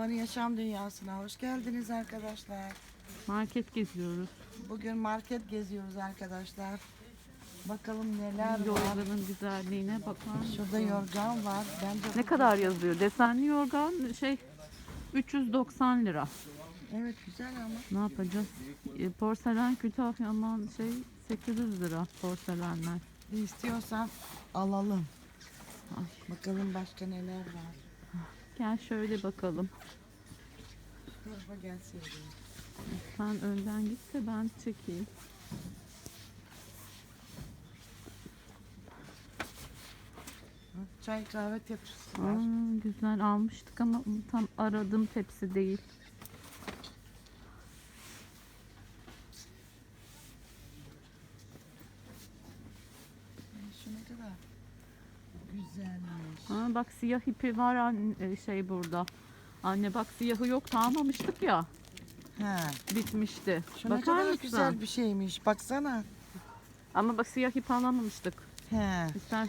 Yeni Yaşam Dünyası'na hoş geldiniz arkadaşlar. Market geziyoruz. Bugün market geziyoruz arkadaşlar. Bakalım neler var. Yorganın güzelliğine bakar mısın? Şurada yorgan var. Bence Ne kadar yazıyor? Desenli yorgan şey 390 lira. Evet güzel ama. Ne yapacağız? E, Porselen Kütahyaman şey 800 lira porselenler. İstiyorsan alalım. Ay. Bakalım başka neler var. Gel şöyle bakalım. Tarafa gelsin. Sen önden git de ben çekeyim. Çay kahve tepsisi Aa, var. güzel almıştık ama tam aradığım tepsi değil. Şu ne kadar güzelmiş. Ha, bak siyah ipi var an- e, şey burada. Anne bak siyahı yok almamıştık ya. Ha. Bitmişti. Şu ne Bakar kadar mısın? güzel bir şeymiş. Baksana. Ama bak siyah ip alamamıştık. He. İstersen